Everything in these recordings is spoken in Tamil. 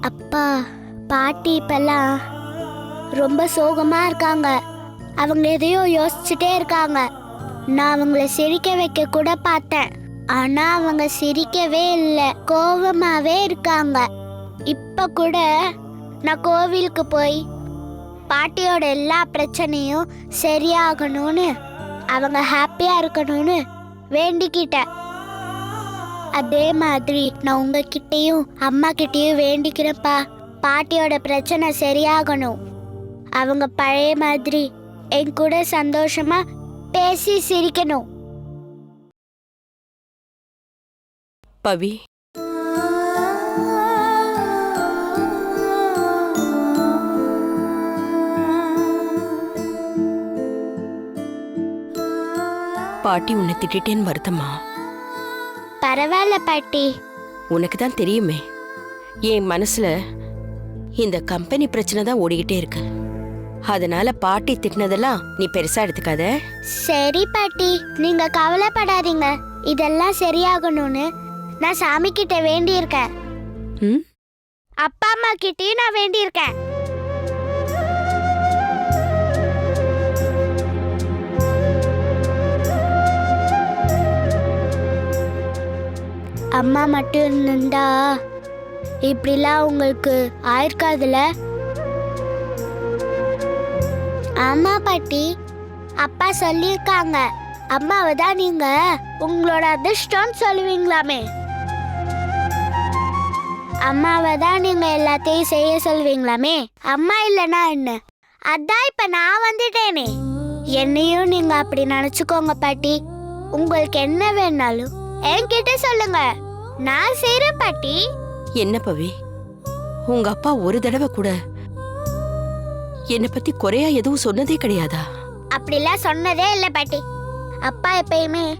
அப்பா பாட்டி இப்பெல்லாம் ரொம்ப சோகமாக இருக்காங்க. அவங்க எதையோ யோசிச்சுட்டே இருக்காங்க. நான் அவங்கள சிரிக்க வைக்க கூட பார்த்தேன். ஆனால் அவங்க சிரிக்கவே இல்லை. கோபமாகவே இருக்காங்க. இப்போ கூட நான் கோவிலுக்கு போய் பாட்டியோட எல்லா பிரச்சனையும் சரியாகணும்னு அவங்க ஹாப்பியாக இருக்கணும்னு வேண்டிக்கிட்டேன். அதே மாதிரி நான் உங்ககிட்டயும் அம்மா கிட்டயும் வேண்டிக்கிறேன்ப்பா. பாட்டியோட பிரச்சனை சரியாகணும். அவங்க பழைய மாதிரி என் கூட சந்தோஷமா பேசி சிரிக்கணும். பவி. பாட்டி உன்னை திட்டிட்டேன்னு வருத்தமா? பரவாயில்ல பாட்டி. உனக்கு தான் தெரியுமே என் மனசுல இந்த கம்பெனி பிரச்சனை தான் ஓடிக்கிட்டே இருக்கு. அதனால பாட்டி திட்டினதெல்லாம் நீ பெருசா எடுத்துக்காத. சரி பாட்டி. நீங்க கவலைப்படாதீங்க. இதெல்லாம் சரியாகணும்னு நான் சாமி கிட்ட வேண்டியிருக்கேன். ம்? அப்பா அம்மா கிட்டயும் நான் வேண்டியிருக்கேன். அம்மா மட்டும் இருந்திருந்தா இப்படிலாம் உங்களுக்கு ஆயிருக்காதுல ஆமா பாட்டி. அப்பா சொல்லியிருக்காங்க. அம்மாவை தான் நீங்க உங்களோட அதிர்ஷ்டம்னு சொல்லுவீங்களாமே. அம்மாவை தான் நீங்க எல்லாத்தையும் செய்ய சொல்லுவீங்களாமே. அம்மா இல்லனா என்ன? அதான் இப்ப நான் வந்துட்டேனே. என்னையும் நீங்க அப்படி நினைச்சுக்கோங்க பாட்டி. உங்களுக்கு என்ன வேணாலும் என்கிட்ட சொல்லுங்க. நான் செய்றேன் பாட்டி. என்ன பவி? உங்க அப்பா ஒரு தடவை கூட என்னை பத்தி குறையா எதுவும் சொன்னதே கிடையாதா? அப்படிலாம் சொன்னதே இல்லை பாட்டி. அப்பா எப்பயுமே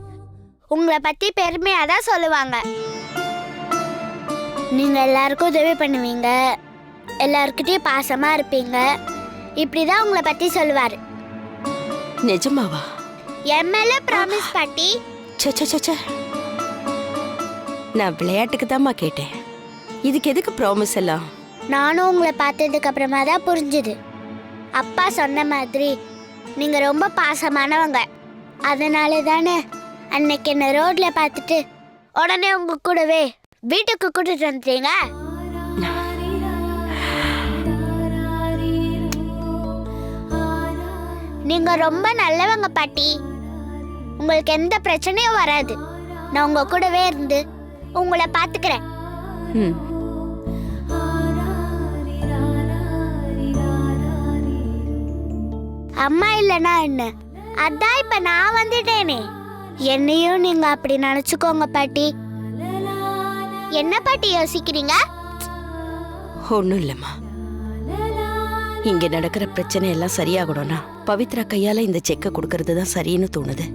உங்களை பத்தி பெருமையா தான் சொல்லுவாங்க. நீங்க எல்லாருக்கும் உதவி பண்ணுவீங்க. எல்லாருக்கிட்டையும் பாசமா இருப்பீங்க. இப்படிதான் உங்களை பத்தி சொல்லுவாரு. நிஜமாவா? மேல ப்ராமிஸ் பாட்டி. ச்சே ச்சே, ச்சே ச்சே. நான் விளையாட்டுக்கு தாம்மா கேட்டேன். இதுக்கு எதுக்கு ப்ராமிஸ் எல்லாம்? நானும் உங்களை பார்த்ததுக்கு அப்புறமா தான் புரிஞ்சுது. அப்பா சொன்ன மாதிரி நீங்க ரொம்ப பாசமானவங்க. அதனால தானே அன்னைக்கு என்ன ரோட்ல பார்த்துட்டு உடனே உங்க கூடவே வீட்டுக்கு கூட்டிட்டு வந்துட்டீங்க? நீங்க ரொம்ப நல்லவங்க பாட்டி. உங்களுக்கு எந்த பிரச்சனையும் வராது. நான் உங்க கூடவே இருந்து உங்களை பாத்துக்கிறேன். ம் அம்மா இல்லனா என்ன? அதான் இப்ப நான் வந்துட்டேனே. என்னையும் நீங்க அப்படி நினைச்சுக்கோங்க பாட்டி. என்ன பாட்டி யோசிக்கிறீங்க? ஒன்றும் இல்லைம்மா. இங்க நடக்கிற பிரச்சனை எல்லாம் சரியாகணும்னா பவித்ரா கையால இந்த செக்கை கொடுக்கறது தான் சரின்னு தோணுது.